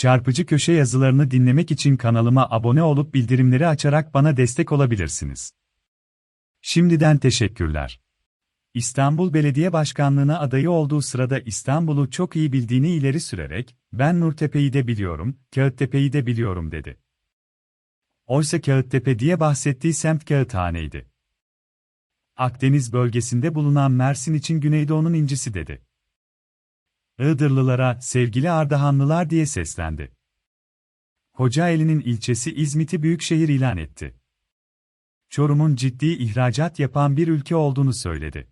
Çarpıcı köşe yazılarını dinlemek için kanalıma abone olup bildirimleri açarak bana destek olabilirsiniz. Şimdiden teşekkürler. İstanbul Belediye Başkanlığı'na adayı olduğu sırada İstanbul'u çok iyi bildiğini ileri sürerek, ben Nurtepe'yi de biliyorum, Kağıttepe'yi de biliyorum dedi. Oysa Kağıttepe diye bahsettiği semt Kağıthane'ydi. Akdeniz bölgesinde bulunan Mersin için Güneydoğu'nun incisi dedi. Iğdırlılara, sevgili Ardahanlılar diye seslendi. Kocaeli'nin ilçesi İzmit'i büyükşehir ilan etti. Çorum'un ciddi ihracat yapan bir ülke olduğunu söyledi.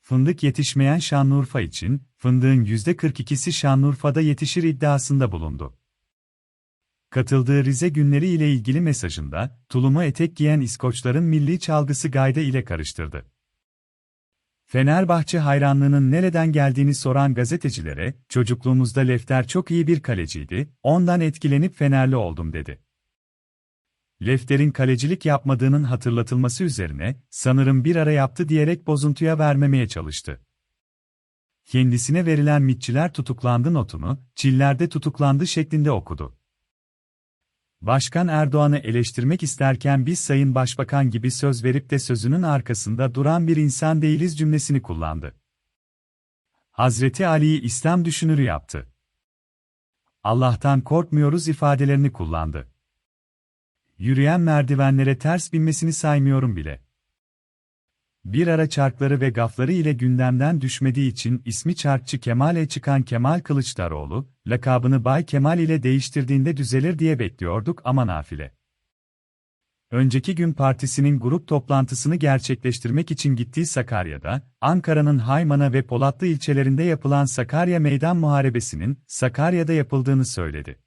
Fındık yetişmeyen Şanlıurfa için, fındığın %42'si Şanlıurfa'da yetişir iddiasında bulundu. Katıldığı Rize günleri ile ilgili mesajında, tulumu etek giyen İskoçların milli çalgısı gayda ile karıştırdı. Fenerbahçe hayranlığının nereden geldiğini soran gazetecilere, çocukluğumuzda Lefter çok iyi bir kaleciydi, ondan etkilenip Fenerli oldum dedi. Lefter'in kalecilik yapmadığının hatırlatılması üzerine, sanırım bir ara yaptı diyerek bozuntuya vermemeye çalıştı. Kendisine verilen mitçiler tutuklandı notunu, Çillerde tutuklandı şeklinde okudu. Başkan Erdoğan'ı eleştirmek isterken biz Sayın Başbakan gibi söz verip de sözünün arkasında duran bir insan değiliz cümlesini kullandı. Hazreti Ali'yi İslam düşünürü yaptı. Allah'tan korkmuyoruz ifadelerini kullandı. Yürüyen merdivenlere ters binmesini saymıyorum bile. Bir ara çarkları ve gafları ile gündemden düşmediği için ismi çarkçı Kemal'e çıkan Kemal Kılıçdaroğlu, lakabını Bay Kemal ile değiştirdiğinde düzelir diye bekliyorduk ama nafile. Önceki gün partisinin grup toplantısını gerçekleştirmek için gittiği Sakarya'da, Ankara'nın Haymana ve Polatlı ilçelerinde yapılan Sakarya Meydan Muharebesi'nin Sakarya'da yapıldığını söyledi.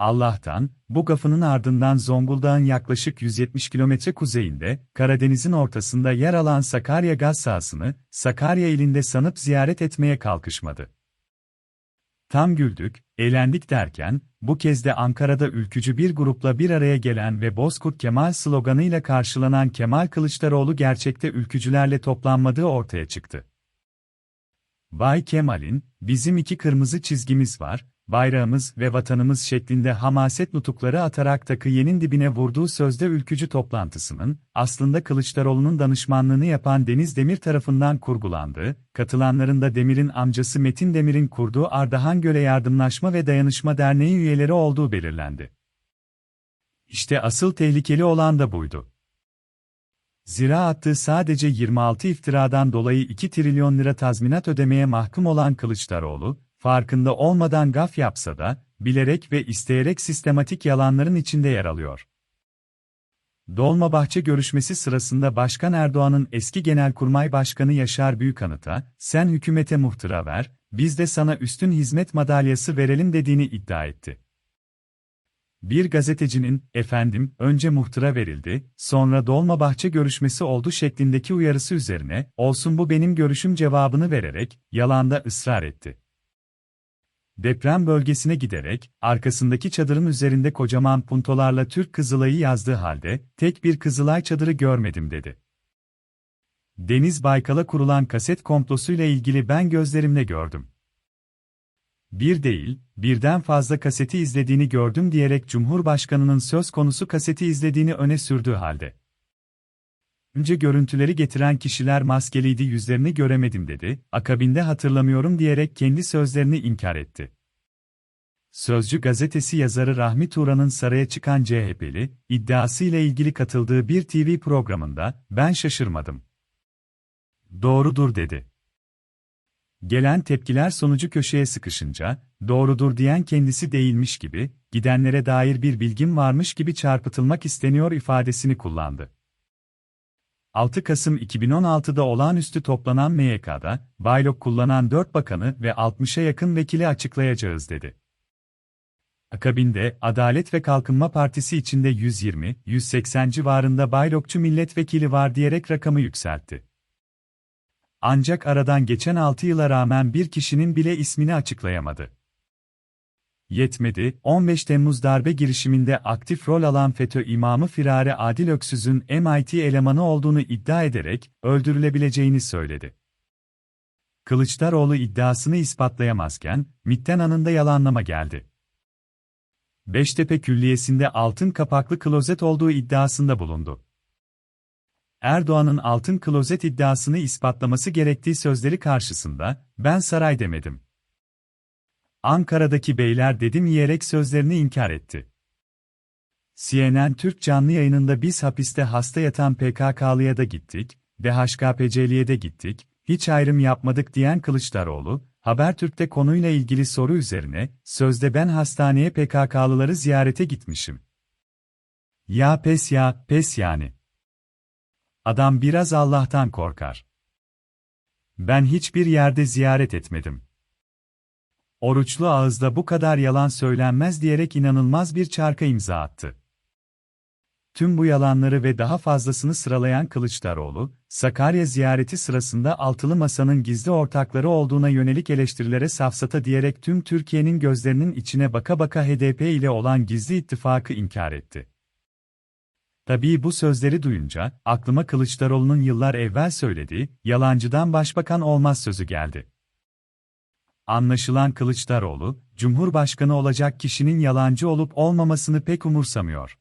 Allah'tan, bu gafının ardından Zonguldak'ın yaklaşık 170 kilometre kuzeyinde, Karadeniz'in ortasında yer alan Sakarya gaz sahasını, Sakarya ilinde sanıp ziyaret etmeye kalkışmadı. Tam güldük, eğlendik derken, bu kez de Ankara'da ülkücü bir grupla bir araya gelen ve Bozkurt Kemal sloganıyla karşılanan Kemal Kılıçdaroğlu gerçekte ülkücülerle toplanmadığı ortaya çıktı. Bay Kemal'in, bizim iki kırmızı çizgimiz var, bayrağımız ve vatanımız şeklinde hamaset nutukları atarak takıyenin dibine vurduğu sözde ülkücü toplantısının, aslında Kılıçdaroğlu'nun danışmanlığını yapan Deniz Demir tarafından kurgulandığı, katılanların da Demir'in amcası Metin Demir'in kurduğu Ardahan Göle Yardımlaşma ve Dayanışma Derneği üyeleri olduğu belirlendi. İşte asıl tehlikeli olan da buydu. Zira attığı sadece 26 iftiradan dolayı 2 trilyon lira tazminat ödemeye mahkum olan Kılıçdaroğlu, farkında olmadan gaf yapsa da, bilerek ve isteyerek sistematik yalanların içinde yer alıyor. Dolmabahçe görüşmesi sırasında Başkan Erdoğan'ın eski Genelkurmay Başkanı Yaşar Büyükanıt'a, sen hükümete muhtıra ver, biz de sana üstün hizmet madalyası verelim dediğini iddia etti. Bir gazetecinin, efendim, önce muhtıra verildi, sonra Dolmabahçe görüşmesi oldu şeklindeki uyarısı üzerine, olsun bu benim görüşüm cevabını vererek, yalanda ısrar etti. Deprem bölgesine giderek, arkasındaki çadırın üzerinde kocaman puntolarla Türk Kızılay'ı yazdığı halde, tek bir Kızılay çadırı görmedim dedi. Deniz Baykal'a kurulan kaset komplosuyla ilgili ben gözlerimle gördüm. Bir değil, birden fazla kaseti izlediğini gördüm diyerek Cumhurbaşkanının söz konusu kaseti izlediğini öne sürdüğü halde. Önce görüntüleri getiren kişiler maskeliydi yüzlerini göremedim dedi, akabinde hatırlamıyorum diyerek kendi sözlerini inkar etti. Sözcü gazetesi yazarı Rahmi Turan'ın saraya çıkan CHP'li, iddiası ile ilgili katıldığı bir TV programında, ben şaşırmadım. Doğrudur dedi. Gelen tepkiler sonucu köşeye sıkışınca, doğrudur diyen kendisi değilmiş gibi, gidenlere dair bir bilgim varmış gibi çarpıtılmak isteniyor ifadesini kullandı. 6 Kasım 2016'da olağanüstü toplanan MYK'da, Baylok kullanan 4 bakanı ve 60'a yakın vekili açıklayacağız dedi. Akabinde, Adalet ve Kalkınma Partisi içinde 120-180 civarında Baylokçu milletvekili var diyerek rakamı yükseltti. Ancak aradan geçen 6 yıla rağmen bir kişinin bile ismini açıklayamadı. Yetmedi, 15 Temmuz darbe girişiminde aktif rol alan FETÖ imamı Firare Adil Öksüz'ün MIT elemanı olduğunu iddia ederek öldürülebileceğini söyledi. Kılıçdaroğlu iddiasını ispatlayamazken, MİT'ten anında yalanlama geldi. Beştepe Külliyesi'nde altın kapaklı klozet olduğu iddiasında bulundu. Erdoğan'ın altın klozet iddiasını ispatlaması gerektiği sözleri karşısında, ben saray demedim. Ankara'daki beyler dedim yiyerek sözlerini inkar etti. CNN Türk canlı yayınında biz hapiste hasta yatan PKK'lıya da gittik, DHKPC'liye de gittik, hiç ayrım yapmadık diyen Kılıçdaroğlu, Habertürk'te konuyla ilgili soru üzerine, sözde ben hastaneye PKK'lıları ziyarete gitmişim. Ya pes ya, pes yani. Adam biraz Allah'tan korkar. Ben hiçbir yerde ziyaret etmedim. Oruçlu ağızda bu kadar yalan söylenmez diyerek inanılmaz bir çarka imza attı. Tüm bu yalanları ve daha fazlasını sıralayan Kılıçdaroğlu, Sakarya ziyareti sırasında altılı masanın gizli ortakları olduğuna yönelik eleştirilere safsata diyerek tüm Türkiye'nin gözlerinin içine baka baka HDP ile olan gizli ittifakı inkar etti. Tabii bu sözleri duyunca, aklıma Kılıçdaroğlu'nun yıllar evvel söylediği, yalancıdan başbakan olmaz sözü geldi. Anlaşılan Kılıçdaroğlu, Cumhurbaşkanı olacak kişinin yalancı olup olmamasını pek umursamıyor.